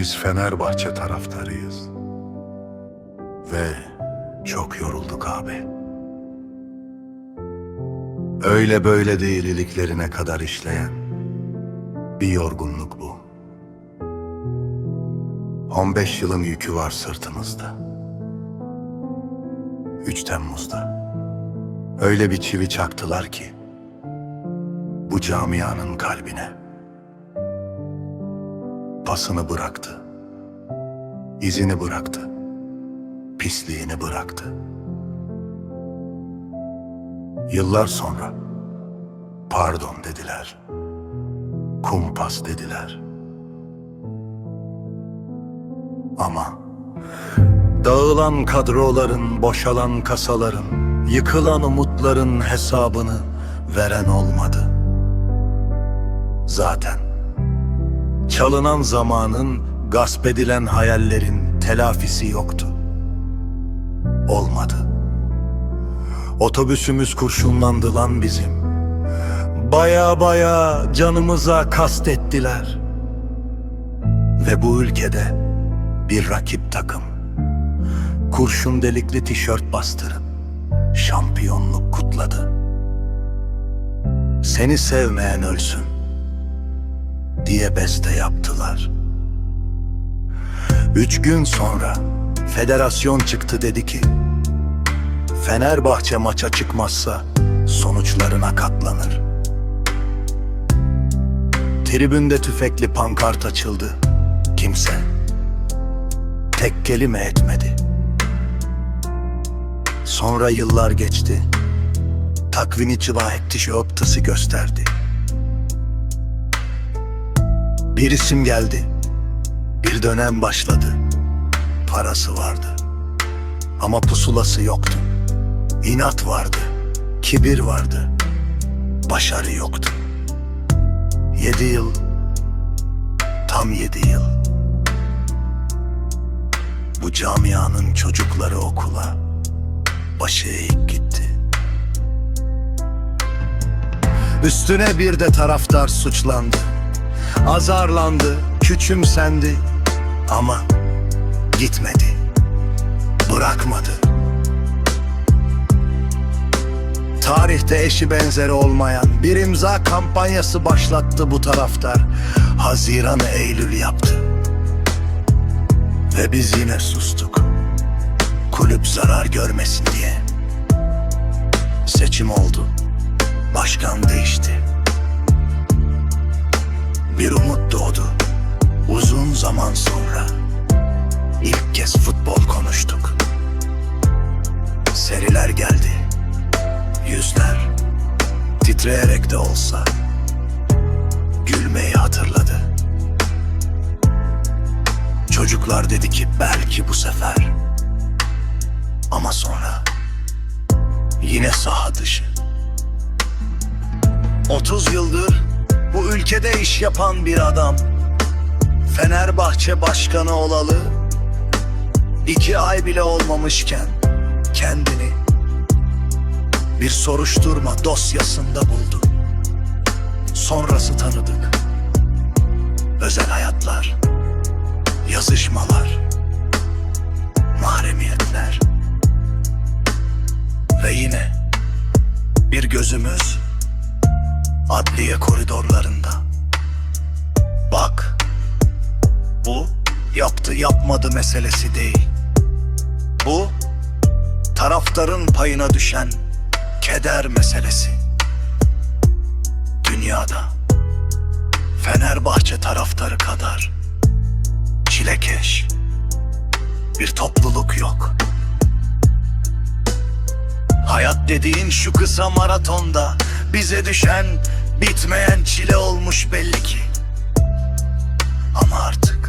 Biz Fenerbahçe taraftarıyız. Ve çok yorulduk abi. Öyle böyle değil iliklerine kadar işleyen bir yorgunluk bu. 15 yılın yükü var sırtımızda. 3 Temmuz'da. Öyle bir çivi çaktılar ki bu camianın kalbine. Pasını bıraktı. izini bıraktı. Pisliğini bıraktı. Yıllar sonra pardon dediler. Kumpas dediler. Ama dağılan kadroların, boşalan kasaların, yıkılan umutların hesabını veren olmadı. Zaten çalınan zamanın, gasp edilen hayallerin telafisi yoktu. Olmadı. Otobüsümüz kurşunlandı lan bizim. Baya baya canımıza kastettiler. Ve bu ülkede bir rakip takım kurşun delikli tişört bastırıp şampiyonluk kutladı. Seni sevmeyen ölsün diye beste yaptılar. Üç gün sonra federasyon çıktı dedi ki Fenerbahçe maça çıkmazsa sonuçlarına katlanır. Tribünde tüfekli pankart açıldı. Kimse tek kelime etmedi. Sonra yıllar geçti. Takvini çıvayet tişörtüsü gösterdi. Bir isim geldi. Bir dönem başladı. Parası vardı. Ama pusulası yoktu. İnat vardı. Kibir vardı. Başarı yoktu. Yedi yıl. Tam yedi yıl. Bu camianın çocukları okula başı eğik gitti. Üstüne bir de taraftar suçlandı. Azarlandı, küçümsendi ama gitmedi. Bırakmadı. Tarihte eşi benzeri olmayan bir imza kampanyası başlattı bu taraftar. Haziran'ı Eylül yaptı. Ve biz yine sustuk. Kulüp zarar görmesin diye. Seçim oldu. Başkan değişti. Bir umut doğdu. Uzun zaman sonra ilk kez futbol konuştuk. Seriler geldi. Yüzler titreyerek de olsa gülmeyi hatırladı. Çocuklar dedi ki belki bu sefer. Ama sonra yine saha dışı. 30 yıldır ülkede iş yapan bir adam. Fenerbahçe başkanı olalı iki ay bile olmamışken kendini bir soruşturma dosyasında buldu. Sonrası tanıdık. Özel hayatlar, yazışmalar, mahremiyetler. Ve yine bir gözümüz adliye koridorlarında. Bak, bu yaptı yapmadı meselesi değil. Bu taraftarın payına düşen keder meselesi. Dünyada Fenerbahçe taraftarı kadar çilekeş bir topluluk yok. Hayat dediğin şu kısa maratonda bize düşen bitmeyen çile olmuş belli ki. Ama artık